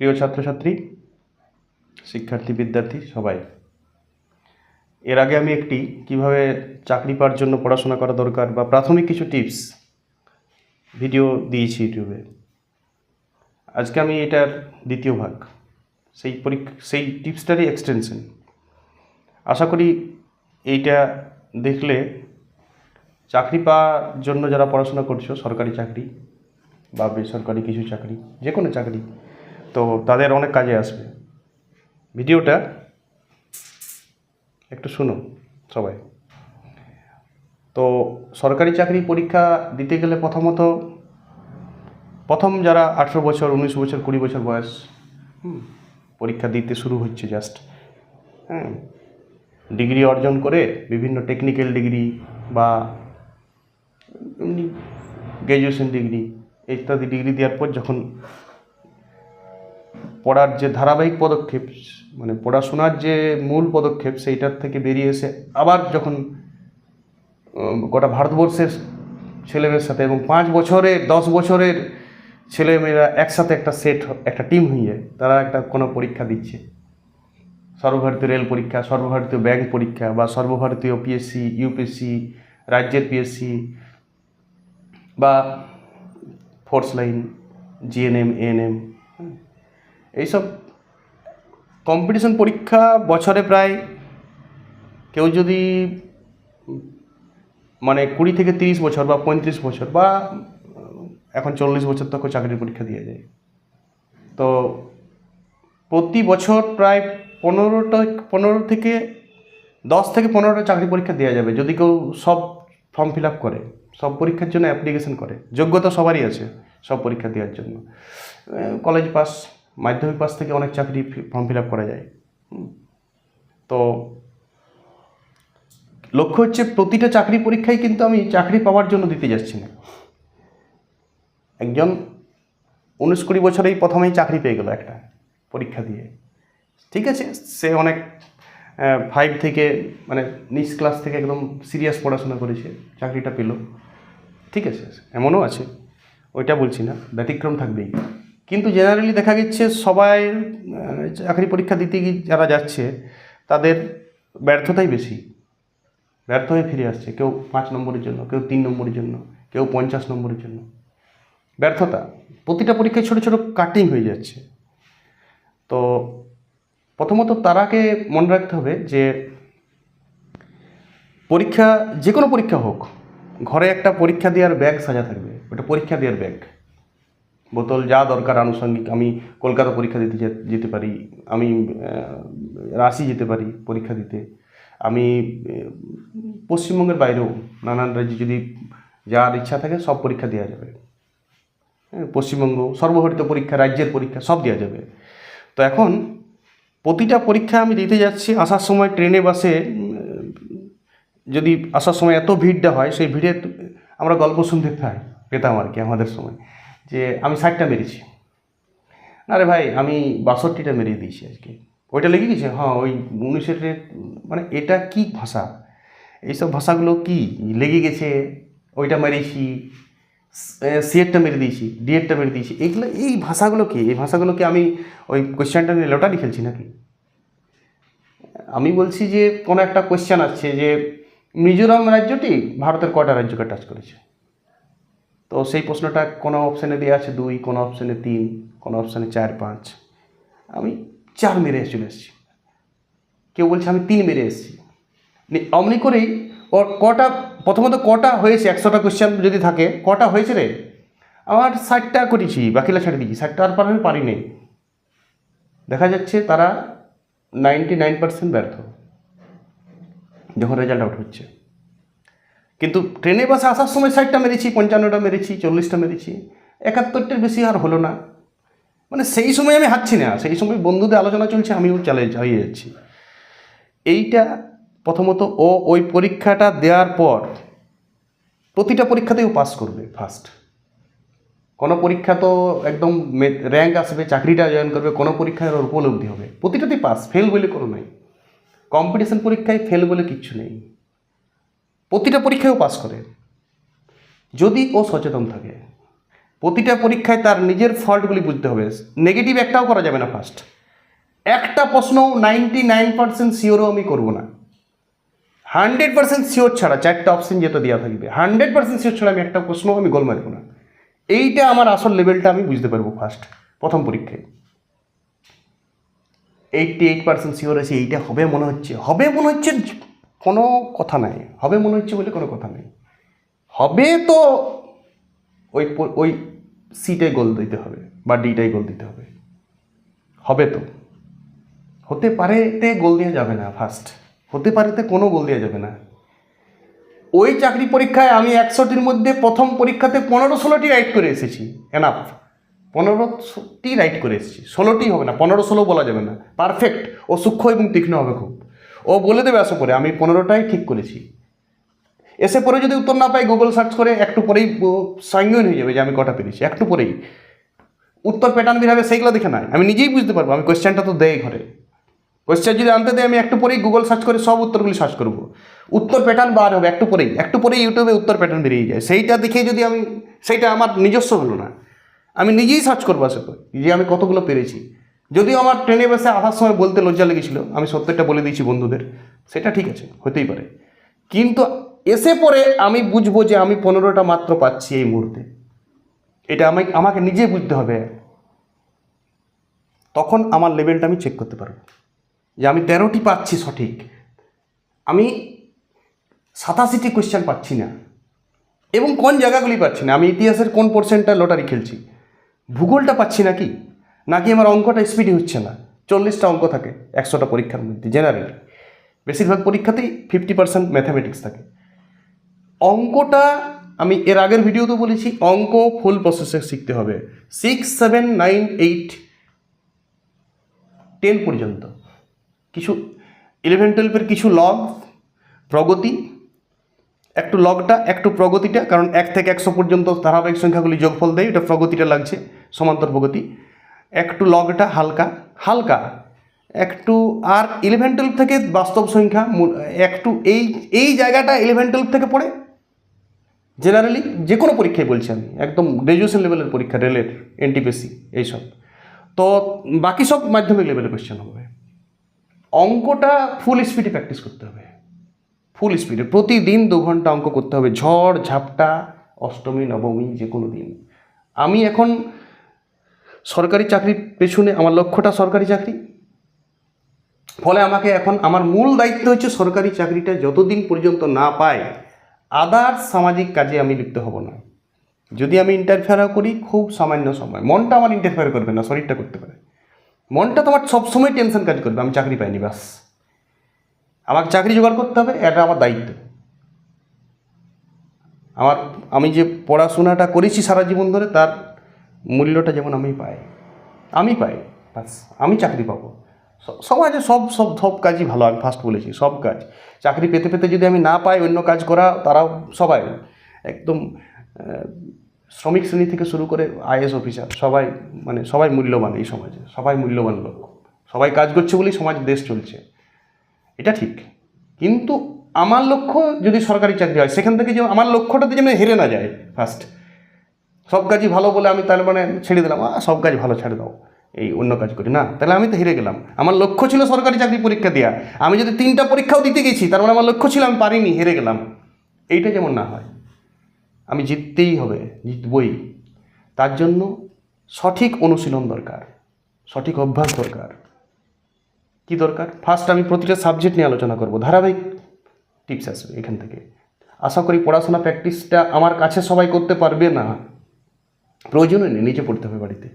প্রিয় ছাত্রছাত্রী, শিক্ষার্থী, বিদ্যার্থী, সবাই। এর আগে আমি একটি কীভাবে চাকরি পাওয়ার জন্য পড়াশোনা করা দরকার বা প্রাথমিক কিছু টিপস ভিডিও দিয়েছি ইউটিউবে। আজকে আমি এটার দ্বিতীয় ভাগ। সেই পরীক্ষা সেই টিপসটারই এক্সটেনশন আশা করি এইটা দেখলে চাকরি পাওয়ার জন্য যারা পড়াশোনা করছ, সরকারি চাকরি বা বেসরকারি কিছু চাকরি যে কোনো চাকরি তো তাদের অনেক কাজে আসবে। ভিডিওটা একটু শুনো সবাই। তো সরকারি চাকরি পরীক্ষা দিতে গেলে প্রথমত প্রথম যারা আঠেরো বছর, উনিশ বছর, কুড়ি বছর বয়স পরীক্ষা দিতে শুরু হচ্ছে জাস্ট হ্যাঁ ডিগ্রি অর্জন করে বিভিন্ন টেকনিক্যাল ডিগ্রি বা গ্র্যাজুয়েশন ডিগ্রি, ইত্যাদি ডিগ্রি দেওয়ার পর যখন পড়ার যে ধারাবাহিক পদক্ষেপ মানে পড়াশোনার যে মূল পদক্ষেপ, সেইটার থেকে বেরিয়ে এসে আবার যখন গোটা ভারতবর্ষের ছেলেমেয়ের সাথে এবং পাঁচ বছরের দশ বছরের ছেলেমেয়েরা একসাথে একটা সেট, একটা টিম হয়ে যায়, তারা একটা কোনো পরীক্ষা দিচ্ছে। সর্বভারতীয় রেল পরীক্ষা, সর্বভারতীয় ব্যাংক পরীক্ষা বা সর্বভারতীয় পিএসসি ইউপিএসসি রাজ্যের পিএসসি বা ফোর্স লাইন জিএনএম এএনএম এইসব কম্পিটিশন পরীক্ষা বছরে প্রায় কেউ যদি মানে কুড়ি থেকে তিরিশ বছর বা পঁয়ত্রিশ বছর বা এখন চল্লিশ বছর তক চাকরির পরীক্ষা দিয়ে যায়। তো প্রতি বছর প্রায় পনেরোটা, পনেরো থেকে দশ থেকে পনেরোটা চাকরি পরীক্ষা দেওয়া যাবে যদি কেউ সব ফর্ম ফিল আপ করে, সব পরীক্ষার জন্য অ্যাপ্লিকেশন করে। যোগ্যতা সবারই আছে সব পরীক্ষা দেওয়ার জন্য। কলেজ পাস মাধ্যমিক পাস থেকে অনেক চাকরি ফর্ম ফিল আপ করা যায়। তো লক্ষ্য হচ্ছে প্রতিটা চাকরি পরীক্ষায় কিন্তু আমি চাকরি পাওয়ার জন্য দিতে যাচ্ছি না। একজন উনিশ কুড়ি বছরেই প্রথমেই চাকরি পেয়ে গেল একটা পরীক্ষা দিয়ে। ঠিক আছে, সে অনেক ফাইভ থেকে মানে নিচ ক্লাস থেকে একদম সিরিয়াস পড়াশোনা করেছে, চাকরিটা পেল। ঠিক আছে, এমনও আছে, ওইটা বলছি না, ব্যতিক্রম থাকবেই। কিন্তু জেনারেলি দেখা গেছে সবাই চাকরি পরীক্ষা দিতে গিয়ে যারা যাচ্ছে, তাদের ব্যর্থতাই বেশি। ব্যর্থ হয়ে ফিরে আসছে। কেউ পাঁচ নম্বরের জন্য, কেউ তিন নম্বরের জন্য, কেউ পঞ্চাশ নম্বরের জন্য। ব্যর্থতা। প্রতিটা পরীক্ষায় ছোটো ছোটো কাটিং হয়ে যাচ্ছে। তো প্রথমত তারাকে মনে রাখতে হবে যে, পরীক্ষা, যে কোনো পরীক্ষা হোক, ঘরে একটা পরীক্ষা দেওয়ার ব্যাগ সাজা থাকবে। ওটা পরীক্ষা দেওয়ার ব্যাগ বোতল যা দরকার আনুষঙ্গিক আমি কলকাতা পরীক্ষা দিতে যেতে পারি আমি রাশি যেতে পারি পরীক্ষা দিতে। আমি পশ্চিমবঙ্গের বাইরেও নানান রাজ্যে যদি যার ইচ্ছা থাকে সব পরীক্ষা দেওয়া যাবে। হ্যাঁ, পশ্চিমবঙ্গ সর্বভারতীয় পরীক্ষা রাজ্যের পরীক্ষা সব দেওয়া যাবে। তো এখন প্রতিটা পরীক্ষা আমি দিতে যাচ্ছি আসার সময় ট্রেনে বাসে যদি আসার সময় এত ভিড়টা হয় সেই ভিড়ে আমরা গল্প শুনতে পাই পেতাম আর কি আমাদের সময়। যে আমি ষাটটা মেরেছি। না রে ভাই, আমি বাষট্টিটা মেরিয়ে দিয়েছি আজকে। ওইটা লেগে গেছে? হ্যাঁ ওই উনিশের মানে এটা কি ভাষা? এইসব ভাষাগুলো কি? লেগে গেছে, ওইটা মেরেছি সিএরটা মেরে দিয়েছি ডিএডটা মেরে দিয়েছি। এইগুলো এই ভাষাগুলো কি? এই ভাষাগুলোকে আমি ওই কোয়েশ্চেনটা নিয়ে লটারি খেলছি নাকি? আমি বলছি যে কোনো একটা কোয়েশ্চেন আসছে যে মিজোরাম রাজ্যটি ভারতের কটা রাজ্যকে টাচ করেছে? তো সেই প্রশ্নটা কোনো অপশানে দেওয়া আছে দুই, কোনো অপশানে তিন, কোনো অপশানে চার, পাঁচ? আমি চার মেরে চলে এসেছি। কেউ বলছে আমি তিন মেরে এসেছি। অমনি করেই ওর কটা, প্রথমত কটা হয়েছে, একশোটা কোয়েশ্চেন যদি থাকে, কটা হয়েছে রে? আমার ষাটটা করেছি বাকিলা ছেড়ে দিয়েছি। ষাটটা আর পার আমি পারিনি দেখা যাচ্ছে তারা নাইনটি নাইন পার্সেন্ট ব্যর্থ। যখন রেজাল্ট আউট হচ্ছে। কিন্তু ট্রেনে বাসে আসার সময় ষাটটা মেরেছি, পঞ্চান্নটা মেরেছি, চল্লিশটা মেরেছি। একাত্তরটার বেশি আর হলো না। মানে সেই সময় আমি হাঁটছি না। সেই সময় বন্ধুদের আলোচনা চলছে, আমিও চালে চালিয়ে যাচ্ছি। এইটা প্রথমত ও ওই পরীক্ষাটা দেওয়ার পর প্রতিটা পরীক্ষাতেও পাস করবে ফার্স্ট কোনো পরীক্ষা তো একদম র্যাঙ্ক আসবে, চাকরিটা জয়েন করবে, কোনো পরীক্ষায় ওর উপলব্ধি হবে। প্রতিটাতেই পাস ফেল বলে কোনো নাই। কম্পিটিশন পরীক্ষায় ফেল বলে কিচ্ছু নেই। প্রতিটা পরীক্ষায়ও পাস করে। যদি ও সচেতন থাকে, প্রতিটা পরীক্ষায় তার নিজের ফল্টগুলি বুঝতে হবে। নেগেটিভ একটাও করা যাবে না ফার্স্ট একটা প্রশ্ন নাইনটি নাইন পার্সেন্ট শিওরও আমি করব না। হান্ড্রেড পার্সেন্ট শিওর ছাড়া চারটা অপশন যেটা দেওয়া থাকবে হান্ড্রেড পার্সেন্ট শিওর ছাড়া আমি একটা প্রশ্ন আমি গোল মারবো না। এইটা আমার আসল লেভেলটা আমি বুঝতে পারব ফার্স্ট প্রথম পরীক্ষায়। এইটটি এইট পার্সেন্ট শিওর আছে, এইটা হবে মনে হচ্ছে, হবে মনে হচ্ছে কোনো কথা নাই। হবে মনে হচ্ছে বলে কোনো কথা নেই। হবে তো ওই ওই সিটাই গোল দিতে হবে বা ডিটাই গোল দিতে হবে। হবে তো। হতে পারেতে গোল দেওয়া যাবে না ফার্স্ট হতে পারে তে কোনো গোল দেওয়া যাবে না। ওই চাকরি পরীক্ষায় আমি একশোটির মধ্যে প্রথম পরীক্ষাতে পনেরো ষোলোটি রাইট করে এসেছি। এনাফ পনেরোটি রাইট করে এসেছি। ষোলোটি হবে না, পনেরো ষোলো বলা যাবে না। পারফেক্ট ও সূক্ষ্ম এবং তীক্ষ্ণ হবে খুব। ও বলে দেবে আসো পরে আমি পনেরোটাই ঠিক করেছি। এসে পরে যদি উত্তর না পাই গুগল সার্চ করে, একটু পরেই সাইন হয়ে যাবে যে আমি কটা পেরেছি, একটু পরেই। উত্তর প্যাটার্ন বের হবে সেইগুলো দেখে নয় আমি নিজেই বুঝতে পারব, আমি কোয়েশ্চেনটা তো দেয় ঘরে। কোয়েশ্চেন যদি আনতে দেয় আমি একটু পরেই গুগল সার্চ করে সব উত্তরগুলি সার্চ করব। উত্তর প্যাটার্ন বার হবে, একটু পরেই একটু পরেই ইউটিউবে উত্তর প্যাটার্ন বেরিয়ে যায়। সেইটা দেখে যদি আমি, সেইটা আমার নিজস্ব হলো না, আমি নিজেই সার্চ করব আসে করে যে আমি কতগুলো পেরেছি। যদিও আমার ট্রেনে বসে আসার সময় বলতে লজ্জা লেগেছিল, আমি সত্যটা বলে দিয়েছি বন্ধুদের, সেটা ঠিক আছে, হতেই পারে। কিন্তু এসে পরে আমি বুঝব যে আমি পনেরোটা মাত্র পাচ্ছি এই মুহূর্তে। এটা আমি আমাকে নিজে বুঝতে হবে। তখন আমার লেভেলটা আমি চেক করতে পারব। যে আমি তেরোটি পাচ্ছি সঠিক। আমি সাতাশিটি কোয়েশ্চেন পাচ্ছি না। এবং কোন জায়গাগুলি পাচ্ছি না? আমি ইতিহাসের কোন পোর্শনটা লটারি খেলছি? ভূগোলটা পাচ্ছি না কি? নাকি আমার অঙ্কটা স্পিডি হচ্ছে না? চল্লিশটা অঙ্ক থাকে, একশোটা পরীক্ষার মধ্যে জেনারেলি বেশিরভাগ পরীক্ষাতেই ফিফটি পার্সেন্ট ম্যাথামেটিক্স থাকে। অঙ্কটা আমি এর আগের ভিডিওতে বলেছি, অঙ্ক ফুল প্রসেসে শিখতে হবে। Six seven nine eight ten পর্যন্ত। কিছু ইলেভেন টুয়েলভের কিছু লগ প্রগতি। একটু লগটা একটু প্রগতিটা, কারণ এক থেকে একশো পর্যন্ত ধারাবাহিক সংখ্যাগুলি যোগফল দেয়, এটা প্রগতিটা লাগছে, সমান্তর প্রগতি। একটু লগটা হালকা হালকা। একটু আর ইলেভেন টুয়েলভ থেকে বাস্তব সংখ্যা একটু এই এই জায়গাটা ইলেভেন টুয়েলভ থেকে পড়ে? জেনারেলি যে কোনো পরীক্ষায় বলছি আমি, একদম গ্র্যাজুয়েশন লেভেলের পরীক্ষা, রেলের এনটিপিসি এইসব। তো বাকি সব মাধ্যমিক লেভেলের কোয়েশ্চেন হবে। অঙ্কটা ফুল স্পিডে প্র্যাকটিস করতে হবে। ফুল স্পিডে প্রতিদিন দু ঘণ্টা অঙ্ক করতে হবে। ঝড়, ঝাপটা, অষ্টমী, নবমী যে কোনো দিন। আমি এখন সরকারি চাকরির পেছনে আমার লক্ষ্যটা সরকারি চাকরি? ফলে আমাকে এখন আমার মূল দায়িত্ব হচ্ছে সরকারি চাকরিটা যতদিন পর্যন্ত না পাই আদার্স সামাজিক কাজে আমি লিপ্ত হব না। যদি আমি ইন্টারফেয়ার করি, খুব সামান্য সময়। মনটা আমার ইন্টারফেয়ার করবে না, শরীরটা করতে পারে। মনটা তোমার সবসময় টেনশন কাজ করবে, আমি চাকরি পাইনি ব্যাস আমাকে চাকরি জোগাড় করতে হবে, এটা আমার দায়িত্ব। আমার, আমি যে পড়াশোনাটা করেছি সারা জীবন ধরে, তার মূল্যটা যেমন আমি পাই আমি পাই বাস আমি চাকরি পাবো। সমাজে সব সব সব কাজই ভালো, আমি ফার্স্ট বলেছি, সব কাজ। চাকরি পেতে পেতে যদি আমি না পাই অন্য কাজ করা, তারাও সবাই একদম শ্রমিক শ্রেণি থেকে শুরু করে আইএস অফিসার, সবাই মানে সবাই মূল্যবান এই সমাজে, সবাই মূল্যবান লোক। সবাই কাজ করছে বলেই সমাজ, দেশ চলছে। এটা ঠিক। কিন্তু আমার লক্ষ্য যদি সরকারি চাকরি হয়, সেখান থেকে যে আমার লক্ষ্যটাতে যেন হেরে না যায় ফার্স্ট সব কাজই ভালো বলে আমি তার মানে ছেড়ে দিলাম। সব কাজ ভালো, ছেড়ে দাও। এই অন্য কাজ করি। না, তাহলে আমি তো হেরে গেলাম। আমার লক্ষ্য ছিল সরকারি চাকরি পরীক্ষা দেওয়া আমি যদি তিনটা পরীক্ষাও দিতে গেছি, তার মানে আমার লক্ষ্য ছিল আমি পারিনি, হেরে গেলাম। এইটা যেমন না হয়, আমি জিততেই হবে, জিতবই। তার জন্য সঠিক অনুশীলন দরকার, সঠিক অভ্যাস দরকার। কি দরকার? ফার্স্ট আমি প্রতিটা সাবজেক্ট নিয়ে আলোচনা করব। ধারাবাহিক টিপস আসবে এখান থেকে। আশা করি পড়াশোনা প্র্যাকটিসটা আমার কাছে সবাই করতে পারবে না। প্রয়োজনই নেই নিচে পড়তে হবে বাড়িতে।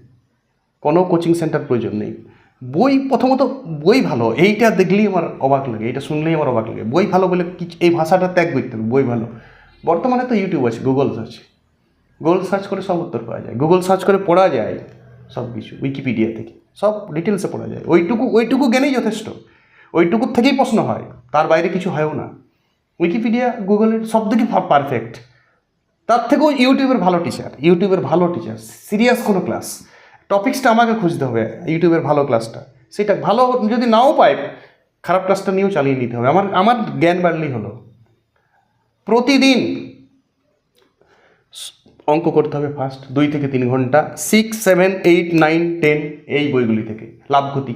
কোনো কোচিং সেন্টার প্রয়োজন নেই। বই প্রথমত, বই ভালো, এইটা দেখলেই আমার অবাক লাগে এটা শুনলেই আমার অবাক লাগে। বই ভালো বলে কি, এই ভাষাটা ত্যাগ করতে হবে, বই ভালো। বর্তমানে তো ইউটিউব আছে গুগল আছে গুগল সার্চ করে সব উত্তর পাওয়া যায়। গুগল সার্চ করে পড়া যায় সব কিছু উইকিপিডিয়া থেকে। সব ডিটেলসে পড়া যায়। ওইটুকু ওইটুকু জ্ঞানেই যথেষ্ট। ওইটুকুর থেকেই প্রশ্ন হয়, তার বাইরে কিছু হয়ও না। উইকিপিডিয়া গুগলের সব থেকে পারফেক্ট তার থেকেও ইউটিউবের ভালো টিচার ইউটিউবের ভালো টিচার সিরিয়াস কোনো ক্লাস টপিক্সটা আমাকে খুঁজতে হবে ইউটিউবের ভালো ক্লাসটা সেটা ভালো যদি নাও পাই খারাপ ক্লাসটা নিয়েও চালিয়ে নিতে হবে। আমার আমার জ্ঞান বাড়লেই হলো। প্রতিদিন অঙ্ক করতে হবে ফার্স্ট দুই থেকে তিন ঘণ্টা six seven eight nine ten এই বইগুলি থেকে। লাভ ক্ষতি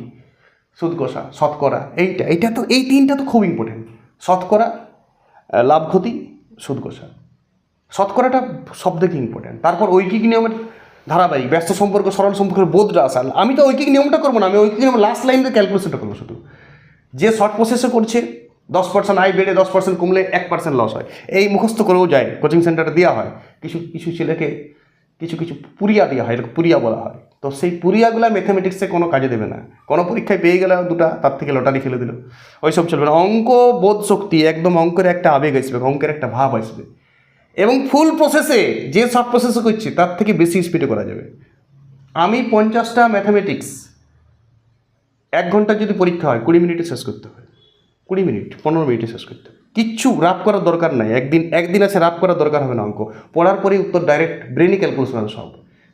সুদ কষা শতকরা এইটা এইটা তো এই তিনটা তো খুব ইম্পর্টেন্ট শতকরা আহ, লাভ ক্ষতি সুদ কষা শতকরাটা সব থেকে ইম্পর্টেন্ট তারপর ঐকিক নিয়মের ধারাবাহিক, ব্যস্ত সম্পর্ক, সরল সম্পর্কের বোধটা আসাল আমি তো ঐকিক নিয়মটা করব না, আমি ঐকিক নিয়ম লাস্ট লাইনের ক্যালকুলেশনটা করব শুধু। যে শর্ট প্রসেসে করছে, দশ পার্সেন্ট আয় বেড়ে দশ পার্সেন্ট কমলে এক পার্সেন্ট লস হয়। এই মুখস্থ করেও যায় কোচিং সেন্টারে দেওয়া হয়। কিছু কিছু ছেলেকে কিছু কিছু পুরিয়া দেওয়া হয়, এটাকে পুরিয়া বলা হয়। তো সেই পুরিয়াগুলো ম্যাথামেটিক্সে কোনো কাজে দেবে না। কোনো পরীক্ষায় পেয়ে গেলে দুটা, তার থেকে লটারি খেলে দিল। ওইসব চলবে না। অঙ্ক বোধ শক্তি, একদম অঙ্কের একটা আবেগ আসবে, অঙ্কের একটা ভাব আসবে। এবং ফুল প্রসেসে যে সব প্রসেসে করছি, তার থেকে বেশি স্পিডে করা যাবে। আমি পঞ্চাশটা ম্যাথামেটিক্স এক ঘণ্টা যদি পরীক্ষা হয়, কুড়ি মিনিটে শেষ করতে হবে কুড়ি মিনিট, পনেরো মিনিটে শেষ করতে হবে কিচ্ছু রাপ করার দরকার নাই। একদিন একদিন আছে রাপ করার দরকার হবে না অঙ্ক। পড়ার পরেই উত্তর ডাইরেক্ট ব্রেনই ক্যালকুলেশন সব।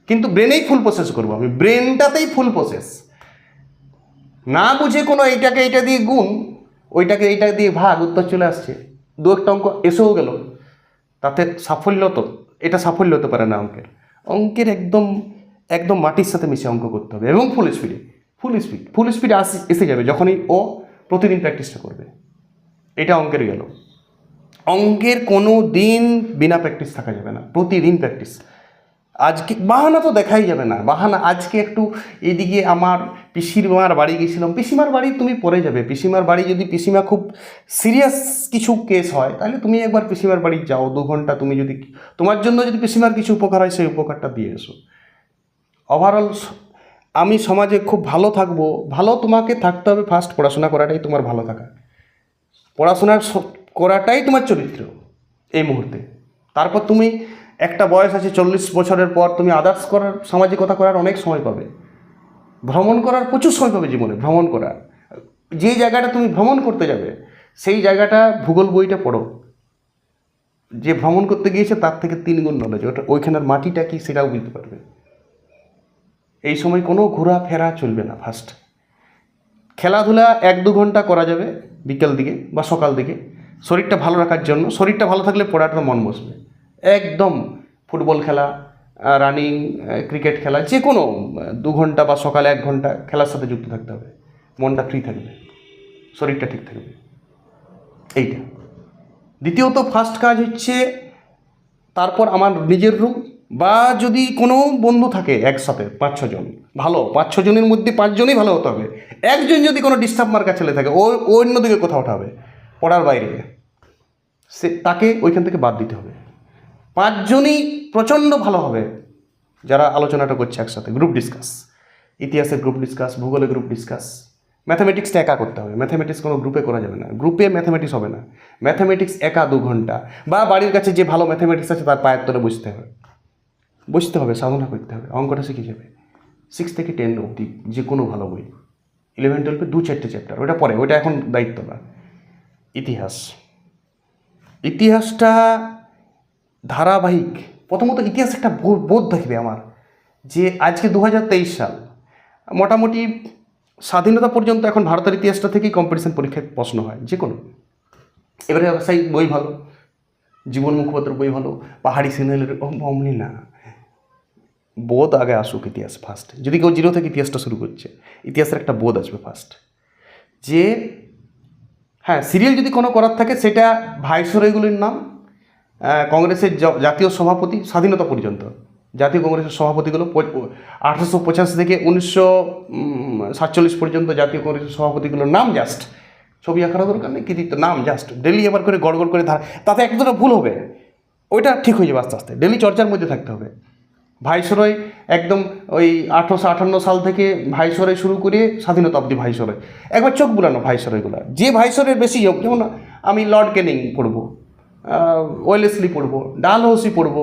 কিন্তু ব্রেনেই ফুল প্রসেস করব আমি। ব্রেনটাতেই ফুল প্রসেস না বুঝে কোনো এইটাকে এইটা দিয়ে গুণ, ওইটাকে এইটা দিয়ে ভাগ, উত্তর চলে আসছে। দু একটা অঙ্ক এসেও গেল। তাতে সাফল্য তো, এটা সাফল্য হতে পারে না অঙ্কের। অঙ্কের একদম একদম মাটির সাথে মিশে অঙ্ক করতে হবে এবং ফুল স্পিডে ফুল স্পিড ফুল স্পিডে আসে, এসে যাবে যখনই ও প্রতিদিন প্র্যাকটিসটা করবে। এটা অঙ্কের গেল। অঙ্কের কোনো দিন বিনা প্র্যাকটিস থাকা যাবে না, প্রতিদিন প্র্যাকটিস আজকে বাহানা তো দেখাই যাবে না। বাহানা আজকে একটু এদিকে আমার পিসির মার বাড়ি গেছিলাম। পিসিমার বাড়ি তুমি পরে যাবে। পিসিমার বাড়ি যদি পিসিমা খুব সিরিয়াস কিছু কেস হয়, তাহলে তুমি একবার পিসিমার বাড়ি যাও। দু ঘণ্টা তুমি যদি তোমার জন্য যদি পিসিমার কিছু উপকার হয়, সেই উপকারটা দিয়ে এসো। ওভারঅল আমি সমাজে খুব ভালো থাকব। ভালো তোমাকে থাকতে হবে ফার্স্ট পড়াশোনা করাটাই তোমার ভালো থাকা। পড়াশোনার করাটাই তোমার চরিত্র এই মুহূর্তে। তারপর তুমি একটা বয়স আছে চল্লিশ বছরের পর তুমি আদার্স করার, সামাজিকতা করার অনেক সময় পাবে। ভ্রমণ করার প্রচুর সময় পাবে জীবনে, ভ্রমণ করার। যে জায়গাটা তুমি ভ্রমণ করতে যাবে, সেই জায়গাটা ভূগোল বইটা পড়ো। যে ভ্রমণ করতে গিয়েছে তার থেকে তিন গুণ নলেজ ওটা, ওইখানের মাটিটা কি সেটাও বুঝতে পারবে। এই সময় কোনো ঘোরাফেরা চলবে না ফার্স্ট খেলাধুলা এক দু ঘণ্টা করা যাবে বিকেল দিকে বা সকাল দিকে। শরীরটা ভালো রাখার জন্য, শরীরটা ভালো থাকলে পড়াটা মন বসবে। একদম ফুটবল খেলা রানিং ক্রিকেট খেলা যে কোনো দু ঘণ্টা বা সকালে এক ঘণ্টা খেলার সাথে যুক্ত থাকতে হবে। মনটা ফ্রি থাকবে, শরীরটা ঠিক থাকবে। এইটা। দ্বিতীয়ত ফার্স্ট কাজ হচ্ছে, তারপর আমার নিজের রুম বা যদি কোনো বন্ধু থাকে একসাথে পাঁচ ছজন ভালো পাঁচ ছজনের মধ্যে পাঁচজনই ভালো হতে হবে। একজন যদি কোনো ডিস্টার্ব মার্কা ছেলে থাকে, ও অন্যদিকে কোথাও উঠাবে পড়ার বাইরে। সে, তাকে ওইখান থেকে বাদ দিতে হবে। পাঁচজনই প্রচণ্ড ভালো হবে। যারা আলোচনাটা করছে একসাথে গ্রুপ ডিসকাস ইতিহাসের গ্রুপ ডিসকাস ভূগোলের গ্রুপ ডিসকাস ম্যাথামেটিক্সটা একা করতে হবে। ম্যাথামেটিক্স কোনো গ্রুপে করা যাবে না। গ্রুপে ম্যাথামেটিক্স হবে না। ম্যাথামেটিক্স একা দু ঘণ্টা। বা বাড়ির কাছে যে ভালো ম্যাথামেটিক্স আছে, তার পায়ের তলে বসতে হবে। বসতে হবে, সাধনা করতে হবে। অঙ্কটা শিখে যাবে। সিক্স থেকে টেন অবধি যে কোনো ভালো বই। ইলেভেন টুয়েলভে দু চারটে চ্যাপ্টার ওটা পরে ওটা এখন দায়িত্ব না। ইতিহাস। ইতিহাসটা ধারাবাহিক, প্রথমত ইতিহাস একটা বোধ থাকবে আমার, যে আজকে দু হাজার তেইশ সাল, মোটামুটি স্বাধীনতা পর্যন্ত এখন ভারতের ইতিহাসটা থেকেই কম্পিটিশন পরীক্ষায় প্রশ্ন হয়, যে কোনো। এবারে সেই বই ভালো, জীবন মুখপাত্র বই ভালো, পাহাড়ি সিনেলের অমনি না। বোধ আগে আসুক ইতিহাস ফার্স্ট যদি কেউ জিরো থেকে ইতিহাসটা শুরু করছে, ইতিহাসের একটা বোধ আসবে ফার্স্ট যে হ্যাঁ সিরিয়াল যদি কোনো করার থাকে, সেটা ভাইসরয়গুলির নাম কংগ্রেসের জাতীয় সভাপতি স্বাধীনতা পর্যন্ত। জাতীয় কংগ্রেসের সভাপতিগুলো আঠারোশো পঁচাশি থেকে উনিশশো সাতচল্লিশ পর্যন্ত জাতীয় কংগ্রেসের সভাপতিগুলোর নাম জাস্ট। ছবি আঁকার দরকার নেই, কৃতিত্ব, নাম জাস্ট। ডেলি এবার করে গড়গড় করে ধার, তাতে এক দুটো ভুল হবে। ওইটা ঠিক হয়ে যাবে আস্তে আস্তে, ডেলি চর্চার মধ্যে থাকতে হবে। ভাইসরয় একদম ওই আঠারোশো আটান্ন সাল থেকে ভাইসরয় শুরু করে স্বাধীনতা অবধি ভাইসরয়। একবার চোখ বুলানো ভাইসরয়গুলো। যে ভাইসরের বেশি হোক যেমন আমি লর্ড কেনিং পড়ব। ওয়েলেসলি পড়ব ডালহৌসি পড়ব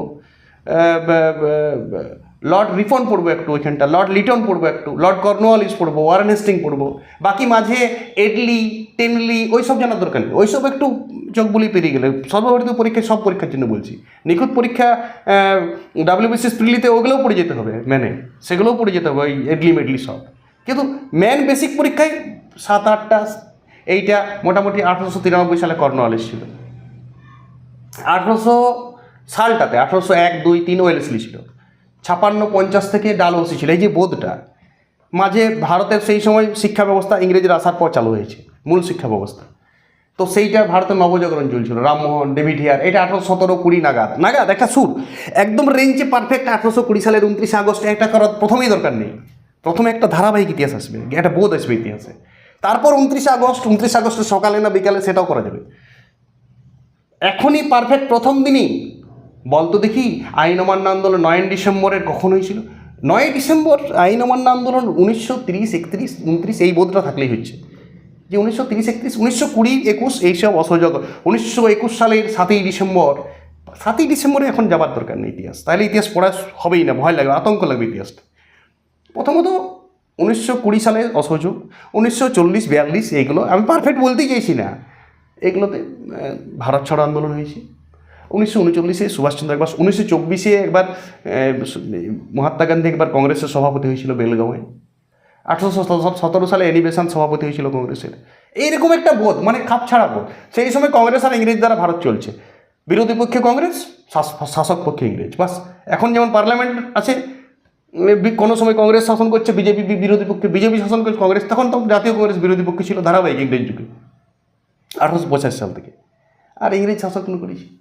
লর্ড রিফন পড়ব একটু ওইখানটা, লর্ড লিটন পড়ব একটু, লর্ড কর্নওয়ালিস পড়ব, ওয়ারেন হেস্টিং পড়ব, বাকি মাঝে এডলি, টেনলি ওই সব জানার দরকার নেই, ওইসব একটু চোখ বলি পেরিয়ে গেলে, সর্বভারতীয় পরীক্ষায় সব পরীক্ষার জন্য বলছি, নিখুঁত পরীক্ষা ডাব্লিউবিসিএস প্রিলিতে ওগুলোও পড়ে যেতে হবে, ম্যানে, সেগুলোও পড়ে যেতে হবে, ওই এডলি মেডলি সব, কিন্তু ম্যান বেসিক পরীক্ষায় সাত, আটটা, এইটা মোটামুটি আঠারোশো তিরানব্বই সালে কর্নওয়ালিস ছিল। আঠারোশো সালটাতে, আঠারোশো এক, দুই, তিন ওয়েলেসলি ছিল ছাপান্ন, পঞ্চাশ থেকে ডালহৌসি ছিল, এই যে বোধটা, মাঝে ভারতের সেই সময় শিক্ষা ব্যবস্থা ইংরেজরা আসার পর চালু হয়েছে, মূল শিক্ষা ব্যবস্থা। তো সেইটা ভারতের নবজাগরণ চলছিল, রামমোহন, ডেভিড হিয়ার, এটা আঠারোশো সতেরো, কুড়ি নাগাদ। নাগাদ, একটা সুর, একদম রেঞ্জে পারফেক্ট আঠারোশো কুড়ি সালের উনত্রিশে আগস্টে, একটা করার প্রথমেই দরকার নেই। প্রথমে একটা ধারাবাহিক ইতিহাস আসবে, একটা বোধ আসবে ইতিহাসে। তারপর উনত্রিশে আগস্ট উনত্রিশে আগস্টের সকালে না বিকালে সেটাও করা যাবে। এখনই পারফেক্ট প্রথম দিনই। বলতো দেখি, আইন অমান্য আন্দোলন নয় ডিসেম্বরের কখন হয়েছিল? নয় ডিসেম্বর আইন অমান্য আন্দোলন উনিশশো তিরিশ, একত্রিশ, উনত্রিশ, এই বোধটা থাকলেই হচ্ছে। যে উনিশশো তিরিশ, একত্রিশ, উনিশশো কুড়ি, একুশ এইসব অসহযোগ, উনিশশো একুশ সালের সাতই ডিসেম্বর। সাতই ডিসেম্বরে এখন যাবার দরকার নেই ইতিহাস। তাহলে ইতিহাস পড়া হবেই না, ভয় লাগবে, আতঙ্ক লাগবে ইতিহাসটা। প্রথমত, উনিশশো কুড়ি সালে অসহযোগ, উনিশশো চল্লিশ, বিয়াল্লিশ, এইগুলো আমি পারফেক্ট বলতেই চাইছি না। এগুলোতে ভারত ছাড়ো আন্দোলন হয়েছে। উনিশশো উনচল্লিশে সুভাষচন্দ্র একবার উনিশশো চব্বিশে একবার মহাত্মা গান্ধী একবার কংগ্রেসের সভাপতি হয়েছিল বেলগাঁওয়ে। আঠারোশো সতেরো সালে এনিবেশন সভাপতি হয়েছিল কংগ্রেসের। এইরকম একটা বোধ মানে খাপ ছাড়া বোধ। সেই সময় কংগ্রেস আর ইংরেজ দ্বারা ভারত চলছে। বিরোধী পক্ষে কংগ্রেস, শাস- শাসক পক্ষে ইংরেজ, বাস। এখন যেমন পার্লামেন্ট আছে কোনো সময় কংগ্রেস শাসন করছে, বিজেপি বিরোধী পক্ষে, বিজেপি শাসন করছে, কংগ্রেস, তখন তো জাতীয় কংগ্রেস বিরোধী পক্ষে ছিল, ধারাবাহিক ইংরেজ যুগে। আঠারোশো পঁচাশি সাল থেকে। আর ইংরেজ শাসক কোনো করেছি।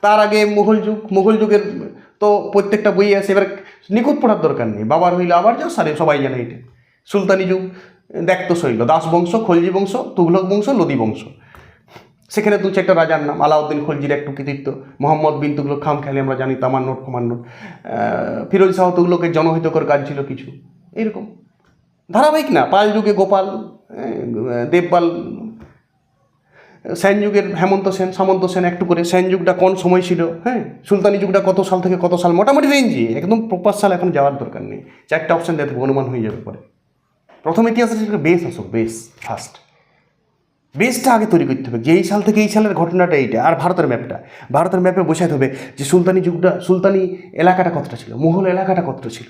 তার আগে মুঘল যুগ মুঘল যুগের তো প্রত্যেকটা বই আছে এবার নিখুঁত পড়ার দরকার নেই। বাবার হইলে আবার যাও সারে সবাই জানে এটা। সুলতানি যুগ দেখতো শৈল দাস বংশ খলজি বংশ তুঘলক বংশ লোদি বংশ। সেখানে দু চারটা রাজার নাম আলাউদ্দিন খলজির একটু কৃতিত্ব মোহাম্মদ বিন তুগলক খাম খেলে আমরা জানি তামান্নট ফামান্নট ফিরোজ শাহ তুগলকের জনহিতকর কাজ ছিল কিছু। এরকম। ধারাবাহিক না পাল যুগে গোপাল আহ, দেবপাল সেন যুগের হেমন্ত সেন সামন্ত সেন একটু করে সেন যুগটা কোন সময় ছিল? হ্যাঁ সুলতানি যুগটা কত সাল থেকে কত সাল? মোটামুটি রেঞ্জে একদম প্রপার সাল এখন যাওয়ার দরকার নেই। চারটা অপশান হবে, অনুমান হয়ে যাবে পরে। প্রথম ইতিহাসে ছিল বেস আসুক বেস ফার্স্ট বেসটা আগে তৈরি করতে হবে। যে এই সাল থেকে এই সালের ঘটনাটা এইটা আর ভারতের ম্যাপটা ভারতের ম্যাপে বোঝাতে হবে যে সুলতানি যুগটা সুলতানি এলাকাটা কতটা ছিল? মুঘল এলাকাটা কতটা ছিল?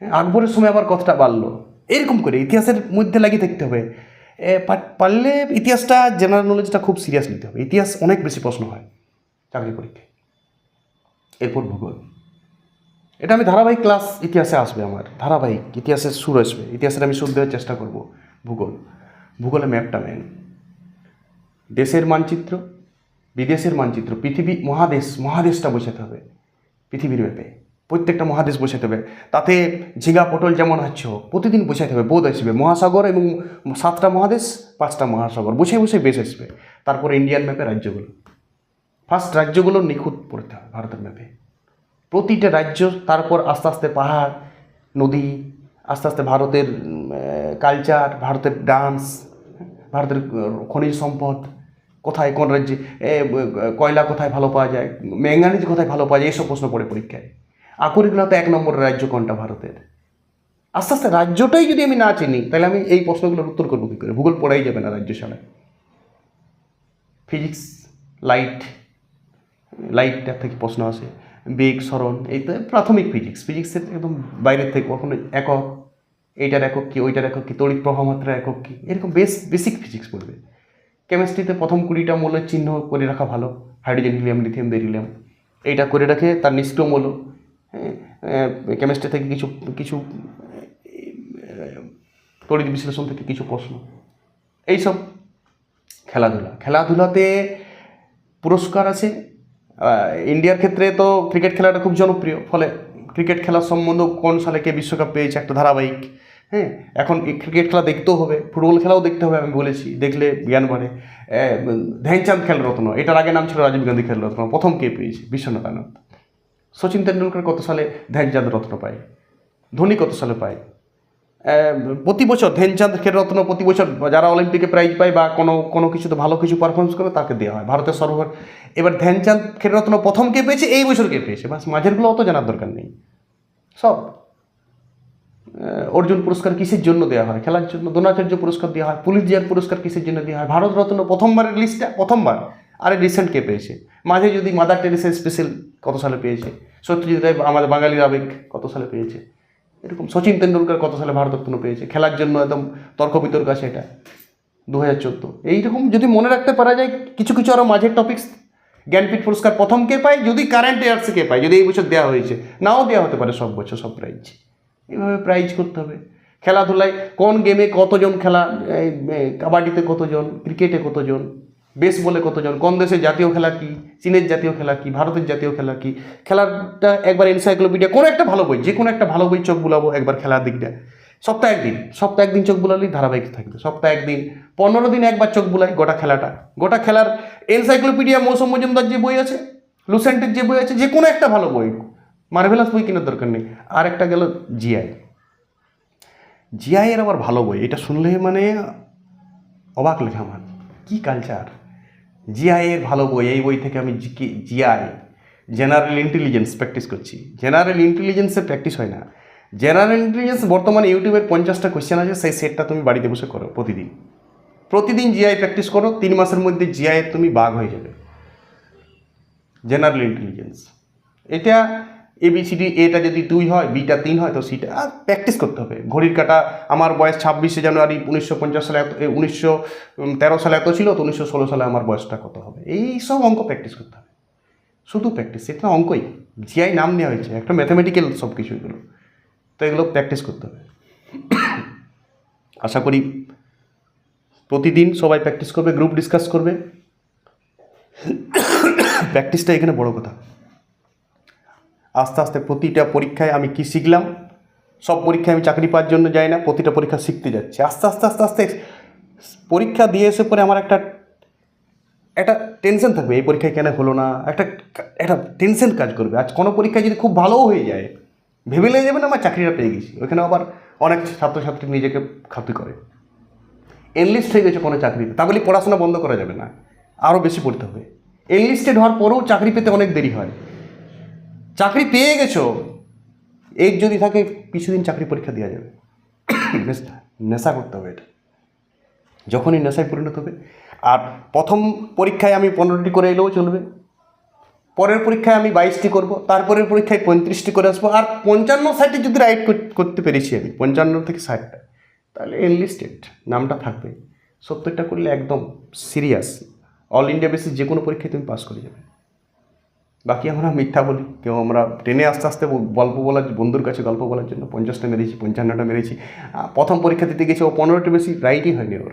হ্যাঁ, আকবরের সময় আবার কতটা বাড়লো? এরকম করে ইতিহাসের মধ্যে লাগিয়ে থাকতে হবে। পারলে ইতিহাসটা জেনারেল নলেজটা খুব সিরিয়াস নিতে হবে। ইতিহাস অনেক বেশি প্রশ্ন হয় চাকরি পরীক্ষায়। এরপর ভূগোল। এটা আমি ধারাবাহিক ক্লাস ইতিহাসে আসবে আমার। ধারাবাহিক ইতিহাসের সুর আসবে। ইতিহাসের আমি সুর দেওয়ার চেষ্টা করব। ভূগোল। ভূগোলে ম্যাপটা মেন দেশের মানচিত্র, বিদেশের মানচিত্র, পৃথিবী, মহাদেশ, মহাদেশটা বোঝাতে হবে। পৃথিবীর ম্যাপে প্রত্যেকটা মহাদেশ বোঝাতে হবে। তাতে ঝিঙ্গা পটল যেমন হচ্ছে প্রতিদিন বোঝাতে হবে, বোধ আসবে। মহাসাগর এবং সাতটা মহাদেশ, পাঁচটা মহাসাগর বসে বসে বেশ আসবে। তারপর ইন্ডিয়ান ম্যাপে রাজ্যগুলো। ফার্স্ট রাজ্যগুলো নিখুঁত পড়তে হবে ভারতের ম্যাপে। প্রতিটা রাজ্য, তারপর আস্তে আস্তে পাহাড়, নদী, আস্তে আস্তে ভারতের কালচার ভারতের ডান্স ভারতের খনিজ সম্পদ, কোথায় কোন রাজ্যে কয়লা কোথায় ভালো পাওয়া যায়, ম্যাঙ্গানিজ কোথায় ভালো পাওয়া যায় এইসব প্রশ্ন পড়ে পরীক্ষায়। আকরিগুলোতে এক নম্বরের রাজ্য কোনটা? ভারতের। আস্তে আস্তে রাজ্যটাই যদি আমি না চিনি, তাহলে আমি এই প্রশ্নগুলোর উত্তর করব কী করে? ভূগোল পড়াই যাবে না রাজ্য ছাড়া ফিজিক্স লাইট লাইটটা থেকে প্রশ্ন আসে। বেগ স্মরণ এই তো প্রাথমিক ফিজিক্স ফিজিক্সের একদম বাইরের থেকে কখনো একক, এইটার একক কী, ওইটার একক কী, তড়িৎ প্রবাহমাত্রা একক কী, এরকম বেস বেসিক ফিজিক্স পড়বে কেমিস্ট্রিতে প্রথম কুড়িটা মৌলের চিহ্ন করে রাখা ভালো। হাইড্রোজেন হিলিয়াম লিথিয়াম বেরিলিয়াম এইটা করে রাখে তার নিষ্ক্রিয় মৌল হ্যাঁ কেমিস্ট্রি থেকে কিছু কিছু তড়িৎ বিশ্লেষণ থেকে কিছু প্রশ্ন। এইসব খেলাধুলা। খেলাধুলাতে পুরস্কার আছে। ইন্ডিয়ার ক্ষেত্রে তো ক্রিকেট খেলাটা খুব জনপ্রিয়। ফলে ক্রিকেট খেলার সম্বন্ধ কোন সালে কে বিশ্বকাপ পেয়েছে একটা ধারাবাহিক হ্যাঁ? এখন ক্রিকেট খেলা দেখতেও হবে। ফুটবল খেলাও দেখতে হবে, আমি বলেছি। দেখলে জ্ঞান বাড়ে। ধ্যানচাঁদ খেলরত্ন। এটার আগে নাম ছিল রাজীব গান্ধী খেলরত্ন। প্রথম কে পেয়েছে? বিশ্বনাথ আনন্দ সচিন তেন্ডুলকর কত সালে ধ্যানচাঁদ রত্ন পায়? ধোনি কত সালে পায়? প্রতি বছর ধ্যানচাঁদ খেলরত্ন প্রতি বছর যারা অলিম্পিকে প্রাইজ পায় বা কোনো কোনো কিছুতে ভালো কিছু পারফরমেন্স করে তাকে দেওয়া হয়, ভারতের সর্বভার। এবার ধ্যানচাঁদ খেলরত্ন প্রথম কে পেয়েছে? এই বছর কে পেয়েছে? বাস মাঝেরগুলো অত জানার দরকার নেই। সব। অর্জুন পুরস্কার কিসের জন্য দেওয়া হয়? খেলার জন্য দ্রোণাচার্য পুরস্কার দেওয়া হয়, পুলিশ জিয়ার পুরস্কার কিসের জন্য দেওয়া হয়? ভারত রত্ন প্রথমবারের লিস্টটা প্রথমবার। আরে রিসেন্ট কে পেয়েছে? মাঝে যদি মাদার টেরেসা স্পেশাল কত সালে পেয়েছে? সত্যজিৎ রায় আমাদের বাঙালির আবেগ কত সালে পেয়েছে? এরকম সচিন তেন্ডুলকর কত সালে ভারতরত্ন পেয়েছে? খেলার জন্য একদম তর্ক বিতর্ক আছে এটা। দু হাজার চোদ্দ। এইরকম যদি মনে রাখতে পারা যায়, কিছু কিছু আরও মাঝের টপিকস জ্ঞানপীঠ পুরস্কার প্রথম কে পায়, যদি কারেন্ট ইয়ার্সে কে পায়, যদি এই বছর দেওয়া হয়েছে। নাও দেওয়া হতে পারে সব বছর, সব প্রাইজ এইভাবে প্রাইজ করতে হবে। খেলাধুলায় কোন গেমে কতজন খেলা কাবাডিতে কতজন ক্রিকেটে কতজন? বেসবলে কতজন? কোন দেশের জাতীয় খেলা কি? চীনের জাতীয় খেলা কি? ভারতের জাতীয় খেলা কি? খেলাটা একবার এনসাইক্লোপিডিয়া কোনো একটা ভালো বই যে কোনো একটা ভালো বই চোখ বুলাবো একবার খেলার দিকটা। সপ্তাহে একদিন সপ্তাহে একদিন চোখ বুলালেই ধারাবাহিক থাকবে। সপ্তাহে একদিন, পনেরো দিন একবার চোখ বুলাই গোটা খেলাটা। গোটা খেলার এনসাইক্লোপিডিয়া মৌসুম মজুমদার যে বই আছে, লুসেন্টের যে বই আছে যে কোনো একটা ভালো বই, মার্ভেলাস বই কেনার দরকার নেই। আর একটা গেল জিআই জিআই এর আবার ভালো বই, এটা শুনলে মানে অবাক লেখা আমার কী কালচার জিআই এর ভালো বই, এই বই থেকে আমি জিআই জেনারেল ইন্টেলিজেন্স প্র্যাকটিস করছি। জেনারেল ইন্টেলিজেন্সের প্র্যাকটিস হয় না। জেনারেল ইন্টেলিজেন্স বর্তমানে ইউটিউবের পঞ্চাশটা কোয়েশ্চেন আছে, সেই সেটটা তুমি বাড়িতে বসে করো প্রতিদিন। প্রতিদিন জিআই প্র্যাকটিস করো, তিন মাসের মধ্যে জিআইয়ের তুমি বাঘ হয়ে যাবে। জেনারেল ইন্টেলিজেন্স এটা এবিসিডি এটা যদি দুই হয় বিটা তিন হয়, তো সিটা আর প্র্যাকটিস করতে হবে। ঘড়ির কাটা আমার বয়স ছাব্বিশে জানুয়ারি, উনিশশো পঞ্চাশ সালে এত উনিশশো তেরো সালে এত ছিল, তো উনিশশো ষোলো সালে আমার বয়সটা কত হবে? এই সব অঙ্ক প্র্যাকটিস করতে হবে। শুধু প্র্যাকটিস এটা অঙ্কই। জিআই নাম নেওয়া হয়েছে, একটা ম্যাথামেটিক্যাল সব কিছু এগুলো। তো এগুলো প্র্যাকটিস করতে হবে। আশা করি প্রতিদিন সবাই প্র্যাকটিস করবে গ্রুপ ডিসকাস করবে। প্র্যাকটিসটা এখানে বড় কথা। আস্তে আস্তে প্রতিটা পরীক্ষায় আমি কি শিখলাম? সব পরীক্ষায় আমি চাকরি পাওয়ার জন্য যাই না, প্রতিটা পরীক্ষা শিখতে যাচ্ছি। আস্তে আস্তে আস্তে আস্তে পরীক্ষা দিয়ে এসে পরে আমার একটা একটা টেনশন থাকবে, এই পরীক্ষায় কেন হলো না? একটা একটা টেনশন কাজ করবে। আজ কোনো পরীক্ষায় যদি খুব ভালোও হয়ে যায়, ভেবে লেগে যাবে না, আমার চাকরিটা পেয়ে গেছি। ওইখানে আবার অনেক ছাত্রছাত্রী নিজেকে খাতি করে। এনলিস্ট হয়ে গেছে কোনো চাকরিতে। তা বলে পড়াশোনা বন্ধ করা যাবে না, আরও বেশি পড়তে হবে। এনলিস্টেড হওয়ার পরেও চাকরি পেতে অনেক দেরি হয়। চাকরি পেয়ে গেছো এজ যদি থাকে কিছুদিন চাকরি পরীক্ষা দেওয়া যাবে। নেশা- করতে হবে এটা। যখনই নেশায় পরিণত হবে। আর প্রথম পরীক্ষায় আমি পনেরোটি করে এলেও চলবে। পরের পরীক্ষায় আমি বাইশটি করব, তারপরের পরীক্ষায় পঁয়ত্রিশটি করে আসব। আর পঞ্চান্ন ষাটে যদি রাইট করতে পেরেছি আমি, পঞ্চান্ন থেকে ষাটটা, তাহলে এনলিস্টেড নামটা থাকবে। সত্তরটা করলে একদম সিরিয়াস অল ইন্ডিয়া বেসিস যে কোনো পরীক্ষায় তুমি পাস করে যাবে। বাকি আমরা মিথ্যা বলি। কেউ আমরা ট্রেনে আস্তে আস্তে গল্প বলার বন্ধুর কাছে গল্প বলার জন্য পঞ্চাশটা মেরেছি, পঞ্চান্নটা মেরেছি। প্রথম পরীক্ষা দিতে গেছে ও পনেরোটা বেশি রাইটই হয়নি ওর।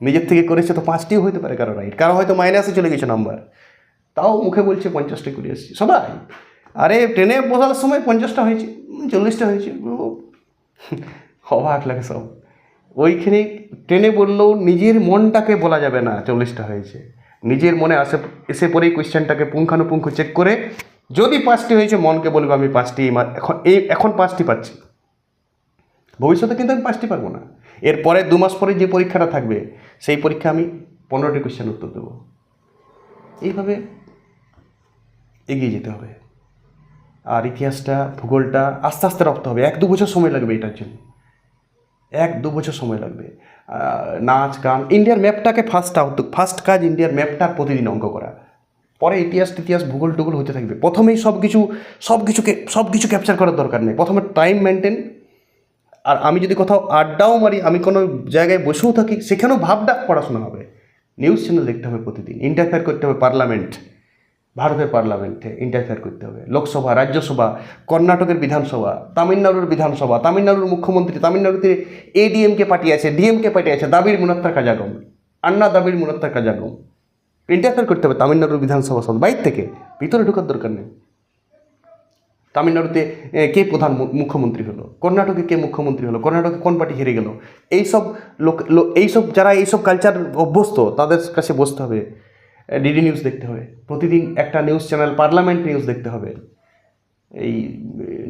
নিজের থেকে করেছে তো পাঁচটিও হতে পারে কারও রাইট কারও হয়তো মাইনাসে চলে গেছে নাম্বার তাও মুখে বলছে পঞ্চাশটা করে এসেছি। সবাই, আরে ট্রেনে বসার সময় পঞ্চাশটা হয়েছে চল্লিশটা হয়েছে। অবাক লাগে সব। ওইখানে ট্রেনে বললেও নিজের মনটাকে বলা যাবে না, চল্লিশটা হয়েছে। নিজের মনে আসে, এসে পরেই কোয়েশ্চেনটাকে পুঙ্খানুপুঙ্খ চেক করে, যদি পাঁচটি হয়েছে, মনকে বলব আমি পাঁচটি এখন এই, এখন পাঁচটি পাচ্ছি। ভবিষ্যতে কিন্তু আমি পাঁচটি পারব না। এরপরে দু মাস পরে যে পরীক্ষাটা থাকবে, সেই পরীক্ষা আমি পনেরোটি কোয়েশ্চেন উত্তর দেবো। এইভাবে এগিয়ে যেতে হবে। আর ইতিহাসটা, ভূগোলটা আস্তে আস্তে রপ্ত হবে। এক দু বছর সময় লাগবে এটার জন্য। এক দু বছর সময় লাগবে। নাচ, গান ইন্ডিয়ার ম্যাপটাকে ফার্স্ট আউট ফার্স্ট কাজ ইন্ডিয়ার ম্যাপটার প্রতিদিন অঙ্ক করা। পরে ইতিহাস ইতিহাস ভূগোল টুগোল হতে থাকবে। প্রথমেই সব কিছু সব কিছুকে সব কিছু ক্যাপচার করার দরকার নেই। প্রথমে টাইম মেনটেন আর আমি যদি কোথাও আড্ডাও মারি, আমি কোনো জায়গায় বসেও থাকি, সেখানেও ভাবটা পড়াশোনা হবে। নিউজ চ্যানেল দেখতে হবে প্রতিদিন। ইন্টারফেয়ার করতে হবে পার্লামেন্ট ভারতের পার্লামেন্টে ইন্টারফেয়ার করতে হবে। লোকসভা, রাজ্যসভা, কর্ণাটকের বিধানসভা, তামিলনাড়ুর বিধানসভা, তামিলনাড়ুর মুখ্যমন্ত্রী, তামিলনাড়ুতে এডিএমকে পার্টি আছে ডিএমকে পার্টি আছে দাবির মুনাত্তার কাজাগম, আন্না দাবির মুনাত্তার কাজাগম। ইন্টারফেয়ার করতে হবে তামিলনাড়ুর বিধানসভা সব বাইর থেকে, ভিতরে ঢোকার দরকার নেই। তামিলনাড়ুতে কে প্রধান মুখ্যমন্ত্রী হলো? কর্ণাটকে কে মুখ্যমন্ত্রী হলো? কর্ণাটকে কোন পার্টি হেরে গেল? এইসব লোক এইসব যারা এইসব কালচার অভ্যস্ত, তাদের কাছে বসতে হবে। ডিডি নিউজ দেখতে হবে। প্রতিদিন একটা নিউজ চ্যানেল, পার্লামেন্ট নিউজ দেখতে হবে। এই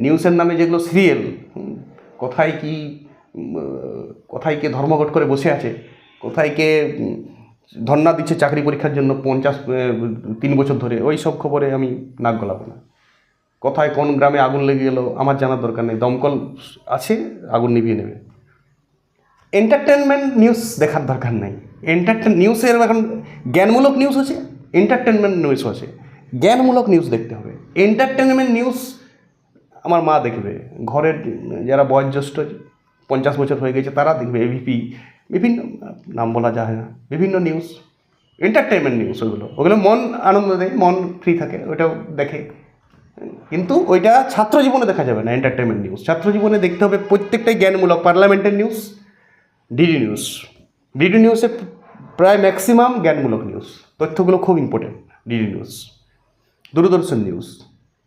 নিউজের নামে যেগুলো সিরিয়াল কোথায় কি কোথায় কে ধর্মঘট করে বসে আছে, কোথায় কে ধর্ণা দিচ্ছে চাকরি পরীক্ষার জন্য পঞ্চাশ তিন বছর ধরে, ওই সব খবরে আমি নাক গলাবো না। কোথায় কোন গ্রামে আগুন লেগে গেল, আমার জানার দরকার নেই। দমকল আছে, আগুন নিভিয়ে নেবে। এন্টারটেনমেন্ট নিউজ দেখার দরকার নেই। এন্টারটেন নিউজের এখন জ্ঞানমূলক নিউজ আছে এন্টারটেনমেন্ট নিউজ আছে জ্ঞানমূলক নিউজ দেখতে হবে। এন্টারটেনমেন্ট নিউজ আমার মা দেখবে। ঘরের যারা বয়োজ্যেষ্ঠ, পঞ্চাশ বছর হয়ে গেছে, তারা দেখবে এবিপি বিভিন্ন, নাম বলা যায় না, বিভিন্ন নিউজ এন্টারটেনমেন্ট নিউজ ওগুলো ওগুলো মন আনন্দ দেয়, মন ফ্রি থাকে ওটাও দেখে। কিন্তু ওইটা ছাত্র জীবনে দেখা যাবে না এন্টারটেনমেন্ট নিউজ ছাত্র জীবনে দেখতে হবে প্রত্যেকটাই জ্ঞানমূলক পার্লামেন্টের নিউজ ডিডি নিউজ ডিডি নিউজে প্রায় ম্যাক্সিমাম জ্ঞানমূলক নিউজ। তথ্যগুলো খুব important DD news. Doordarshan news.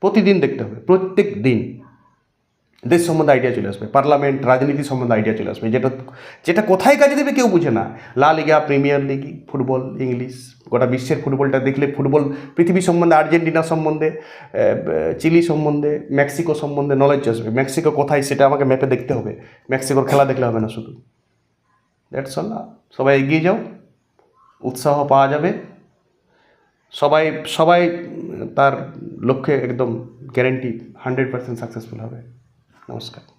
প্রতিদিন দেখতে হবে, প্রত্যেক দিন। দেশ সম্বন্ধে আইডিয়া চলে আসবে পার্লামেন্ট রাজনীতি সম্বন্ধে আইডিয়া চলে আসবে। যেটা যেটা কোথায় কাজে দেবে কেউ বুঝে না। La Liga Premier League football English গোটা বিশ্বের ফুটবলটা দেখলে ফুটবল পৃথিবী সম্বন্ধে, আর্জেন্টিনা সম্বন্ধে চিলি সম্বন্ধে, মেক্সিকো সম্বন্ধে নলেজ আসবে। মেক্সিকো কোথায় সেটা আমাকে ম্যাপে দেখতে হবে। মেক্সিকোর খেলা দেখলে হবে না শুধু। দ্যাটস অল সবাই এগিয়ে যাও। উৎসাহ পাওয়া যাবে। সবাই সবাই তার লক্ষ্যে একদম গ্যারেন্টি হান্ড্রেড পার্সেন্ট সাকসেসফুল হবে। নমস্কার।